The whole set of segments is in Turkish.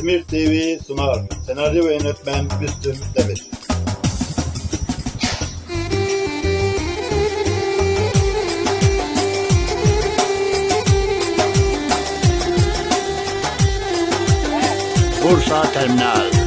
Demir TV sunar. Senaryo ve yönetmen Müslüm Demir. Bursa Terminal.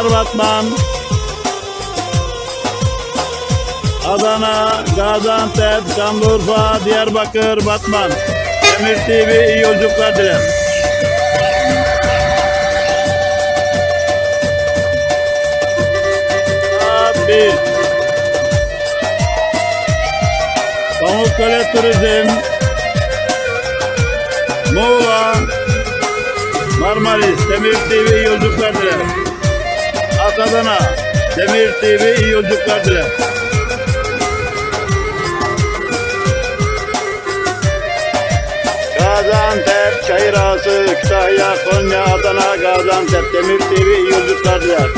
Star Batman. Adana, Gaziantep, Şanlıurfa, Diyarbakır, Batman. Emir TV iyi yolculuklar diler. Saat 1. Pamukkale Turizm. Muğla, Marmaris, Demir TV yolculuklar diler. Akadana, Demir TV iyi yolculuklar diler. Gaziantep, Çayırağası, Kütahya, Konya, Adana, Gaziantep, Demir TV iyi yolculuklar diler.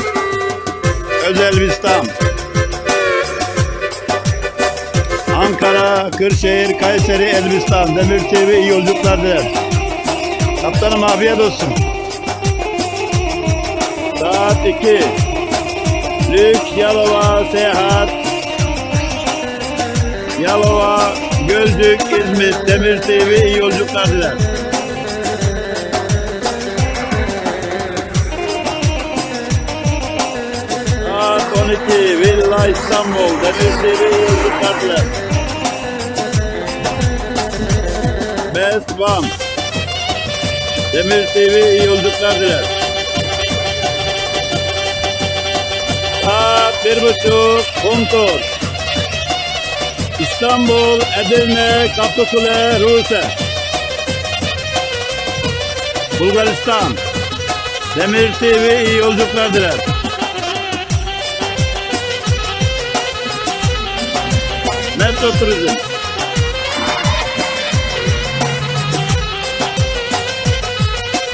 Özel Bistam. Ankara, Kırşehir, Kayseri, Elbistan, Demir TV iyi yolculuklar diler. Kaptanım afiyet olsun. Saat 2. Lüks Yalova Seyahat. Yalova, Gölcük, İzmir, Demir TV iyi yolculuklar diler. Saat 12. Villa İstanbul, Demir TV iyi yolculuklar diler. Best One. Demir TV iyi yolculuklar diler. Bir buçuk. İstanbul, Edirne, Kaplıkule, Ruse. Bulgaristan. Demir TV iyi yolculuklar diler. Metro Turizm.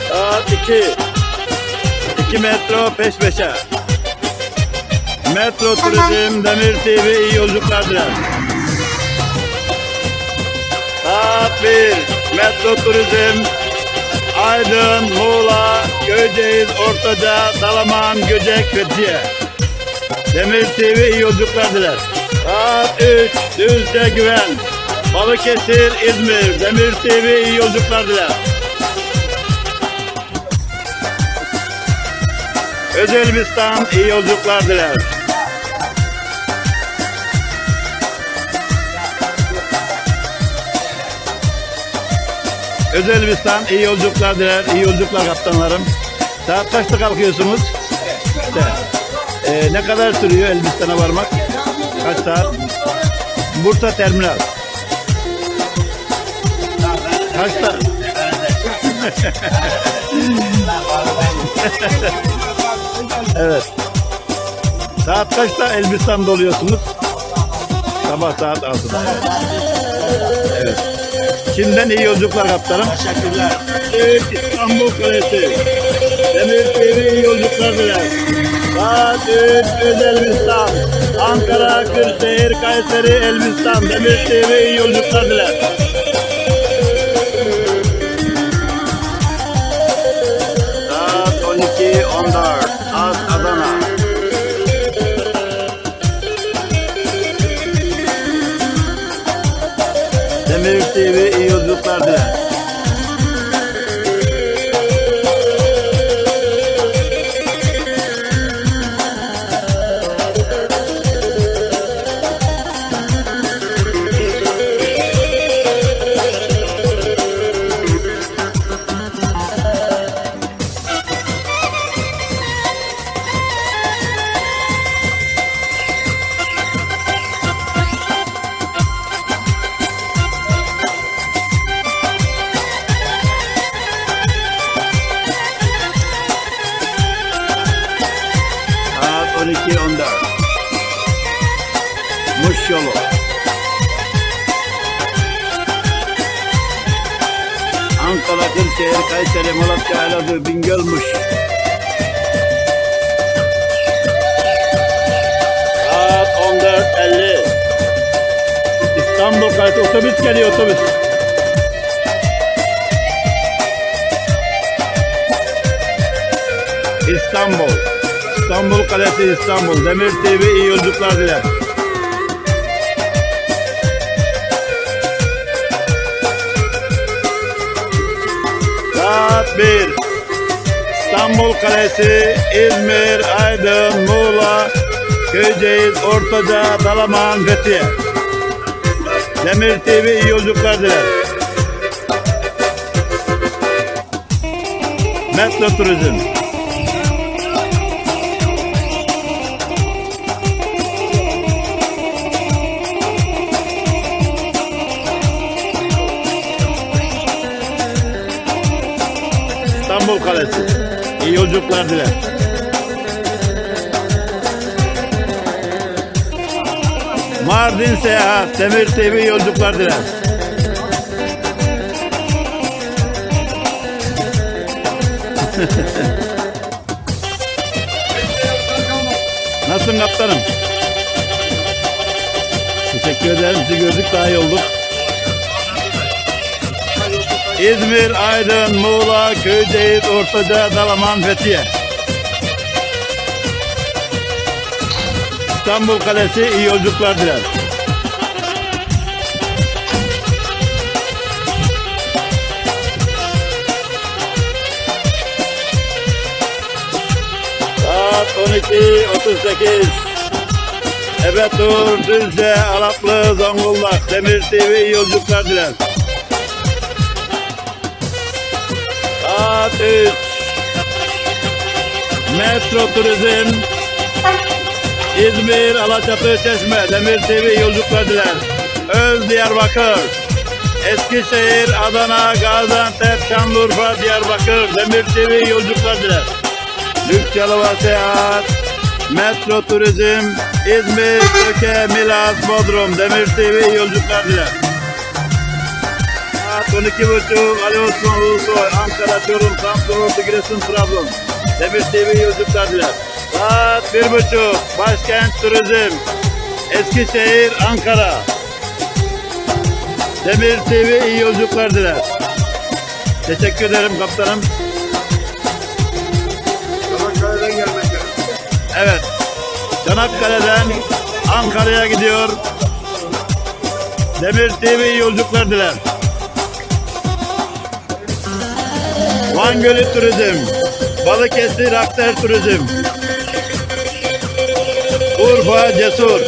Saat 2. 2 metro peş peşe. Metro Turizm, Demir TV iyi yolculuklar diler. Saat 1. Metro Turizm, Aydın, Muğla, Köyceğiz, Ortaca, Dalaman, Göcek, Fethiye. Demir TV iyi yolculuklar diler. Saat 3. Düzce Güven, Balıkesir, İzmir, Demir TV iyi yolculuklar diler. Özel iyi yolculuklar diler. Özel Bistan iyi yolculuklar diler. İyi yolculuklar kaptanlarım. Saat kaçta kalkıyorsunuz? İşte. Ee, ne kadar sürüyor Elbistan'a varmak? Kaç saat? Bursa Terminal. Kaçta? Evet. Saat kaçta Elbistan'da oluyorsunuz? Sabah saat 6'da. Evet. Şimdiden iyi yolculuklar kaptanım. Teşekkürler. Evet, İstanbul Kalesi. Demir TV iyi yolculuklar diler. Saat 3 Özel Elbistan. Ankara, Kırşehir, Kayseri, Elbistan. Demir TV iyi yolculuklar diler. Demir TV iyi yolculuklar yolu. Ankara, Kırşehir, Kayseri, Malatya, Elazığ, Bingöl, Muş. Saat 14.50. İstanbul Kalesi otobüs geliyor otobüs. İstanbul. İstanbul Kalesi İstanbul. Demir TV iyi yolculuklar diler. 1. İstanbul Kalesi, İzmir, Aydın, Muğla, Köyceğiz, Ortaca, Dalaman, Fethiye. Demir TV iyi yolculuklar diler. Metro Turizm. İstanbul Kalesi. İyi yolculuklar diler. Mardin Seyahat, Demir TV yolculuklar diler. Nasılsın kaptanım? Teşekkür ederim. Sizi gördük daha iyi olduk. İzmir, Aydın, Muğla, Köyceğiz, Ortaca, Dalaman, Fethiye. İstanbul Kalesi iyi yolculuklar diler. Saat 12.38. Ebetur, Düzce, Araplı, Zonguldak, Demir TV iyi yolculuklar diler. Saat 3. Metro Turizm. İzmir, Alaçatı, Çeşme, Demir TV iyi yolculuklar diler. Öz Diyarbakır. Eskişehir, Adana, Gaziantep, Şanlıurfa, Diyarbakır, Demir TV iyi yolculuklar diler. Lüks Yalova Seyahat, Metro Turizm, İzmir, Söke, Milas, Bodrum, Demir TV iyi yolculuklar diler. Saat 12.30 Ali Osman Ulusoy, Ankara, Çorum, Samsun, Ordu, Giresun, Trabzon. Demir TV yolculuklar diler. Saat 1.30 Başkent Turizm, Eskişehir, Ankara. Demir TV iyi yolculuklar diler. Teşekkür ederim kaptanım. Çanakkale'den gelmekte. Evet. Çanakkale'den Ankara'ya gidiyor. Demir TV yolculuklar diler. Van Turizm, Balıkesir Akser Turizm, Urfa Cesur,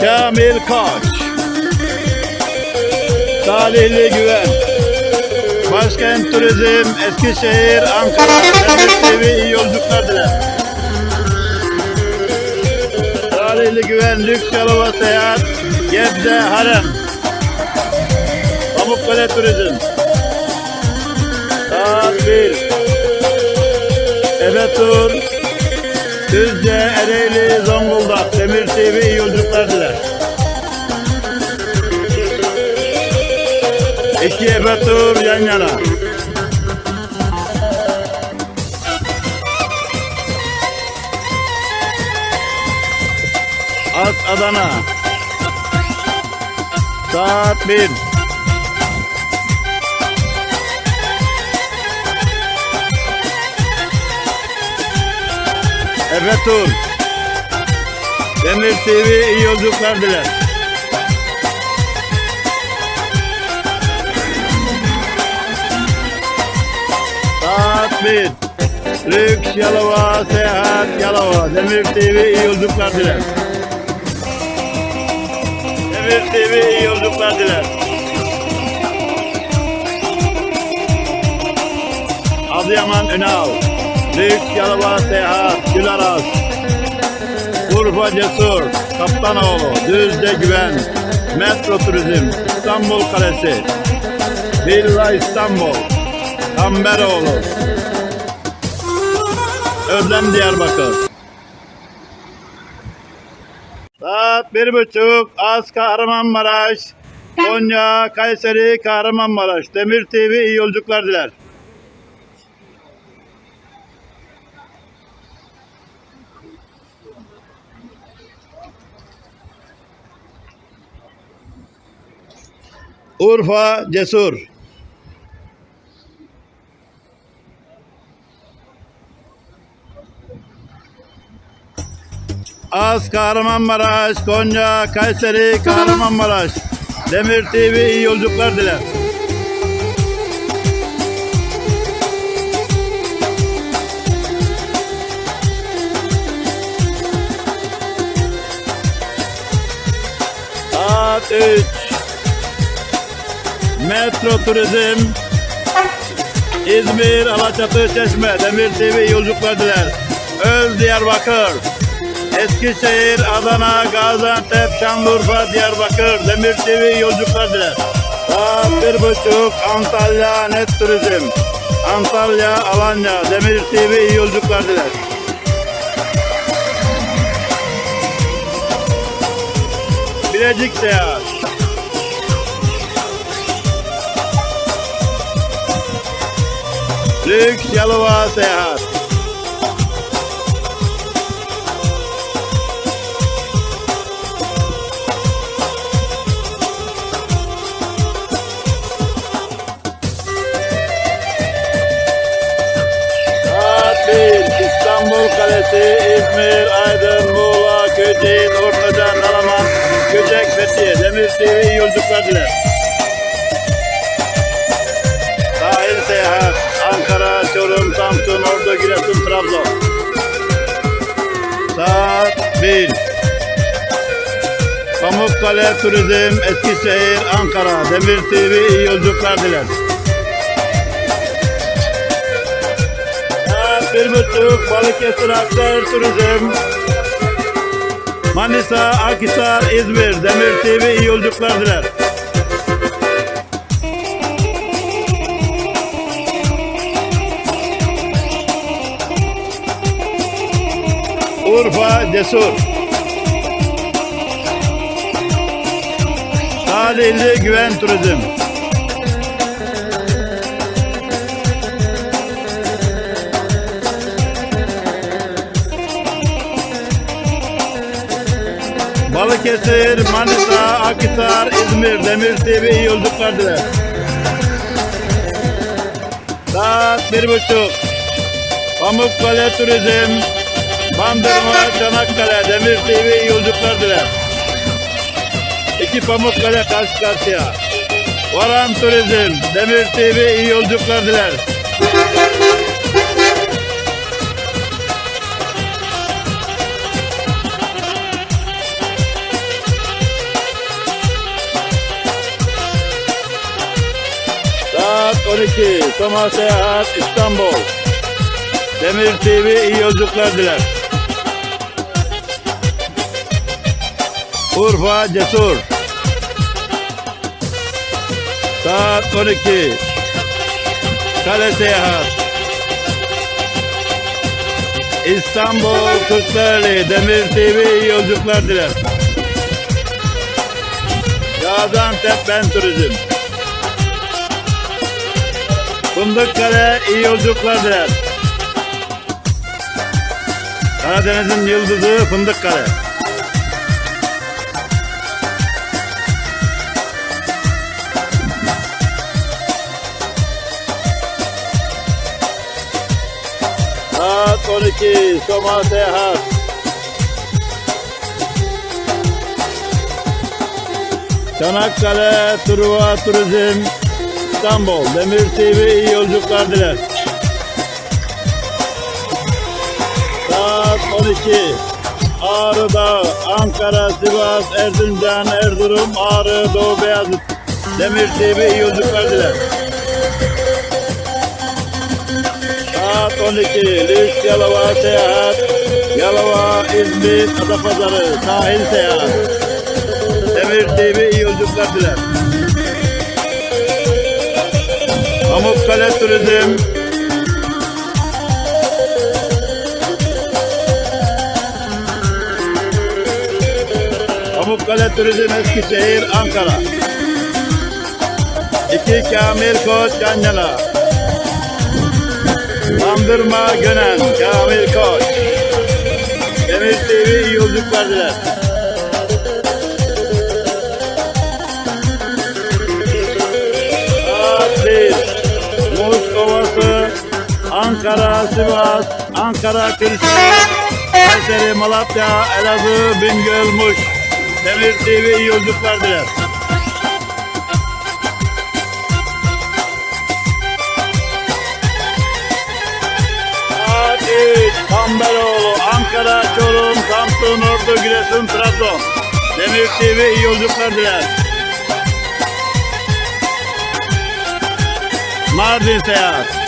Kamil Koç, Salihli Güven, Başkent Turizm, Eskişehir, Ankara, Demir TV iyi yolculuklar diler. Salihli Güven, Lüks Yalova Seyahat, Gebze, Harem, Pamukkale Turizm. Saat 1. Ebetur, Düzce, Ereğli, Zonguldak, Demir TV iyi yolculuklar diler. İki Ebetur yan yana. Adana. Saat 1. Ebetur. Demir TV iyi yolculuklar diler. Saat 1. Lüks Yalova, Seyahat Yalova. Demir TV iyi yolculuklar diler. Demir TV iyi yolculuklar diler. Adıyaman Ünal. Lüks Yalova, Seyahat Gülaras. Urfa Cesur, Kaptanoğlu, Düzce Güven, Metro Turizm, İstanbul Kalesi, Villa İstanbul, Kamberoğlu, Özlem Diyarbakır. Saat bir buçuk. Az Kahramanmaraş. Konya, Kayseri, Kahramanmaraş. Demir TV iyi yolculuklar diler. Urfa, Cesur. Az Kahramanmaraş, Konya, Kayseri, Kahramanmaraş. Demir TV iyi yolculuklar diler. Saat 3. Metro Turizm İzmir, Alaçatı, Çeşme, Demir TV yolculuklar diler. Öz Diyarbakır, Eskişehir, Adana, Gaziantep, Şanlıurfa, Diyarbakır, Demir TV yolculuklar diler. Saat bir buçuk Antalya Net Turizm. Antalya, Alanya, Demir TV yolculuklar diler. Bilecik Seyahat. Lüks Yalova Seyahat. Bir, İstanbul Kalesi, İzmir, Aydın, Muğla, Göcek, Ortaca, Dalaman, Göcek, Fethiye, Demir TV yolculuklar diler. 1. Pamukkale Turizm, Eskişehir, Ankara, Demir TV iyi yolculuklar diler. Saat bir buçuk Balıkesir Akdar Turizm. Manisa, Akhisar, İzmir, Demir TV iyi yolculuklar diler. Urfa, Cesur. Salihli Güven Turizm. Balıkesir, Manisa, Akhisar, İzmir, Demir TV iyi yolculuklar diler. Saat bir buçuk. Pamukkale Turizm, Bandırma, Çanakkale, Demir TV yolculuklar diler. İki Pamukkale karşı karşıya. Varan Turizm, Demir TV iyi yolculuklar diler. Saat 12. Soma Seyahat İstanbul. Demir TV iyi yolculuklar diler. Urfa Cesur. Saat 12. Kale Seyahat. İstanbul Kırklareli Demir TV yolculuklar diler. Gaziantep Ben Turizm. Fındıkkale iyi yolculuklar diler. Karadeniz'in yıldızı Fındıkkale. 12 Soma Seyahat. Çanakkale Truva Turizm İstanbul Demir TV iyi yolculuklar diler. Saat 12 Ağrı Dağı, Ankara, Sivas, Erzincan, Erzurum, Ağrı, Doğu Beyazıt Demir TV iyi yolculuklar diler. saat 12 Lüks Yalova Seyahat. Yalova İzmir Adapazarı Sahil Seyahat. Demir TV iyi yolculuklar diler. Pamukkale Turizm. Pamukkale Turizm Eskişehir Ankara. İki Kamil Koç Yan Yana. Bandırma Gönen Kamil Koç. TV iyi yolculuklar diler. Adil, Moskova'sı, Ankara, Sivas, Ankara, Kırşehir, Kayseri, Malatya, Elazığ, Bingöl, Muş. Demir TV iyi yolculuklar diler. Adil, Kamberoğlu, Ankara, Çorum, Samsun, Ordu, Giresun, Trabzon. Demir TV iyi yolculuklar diler. Mardin Seyahat.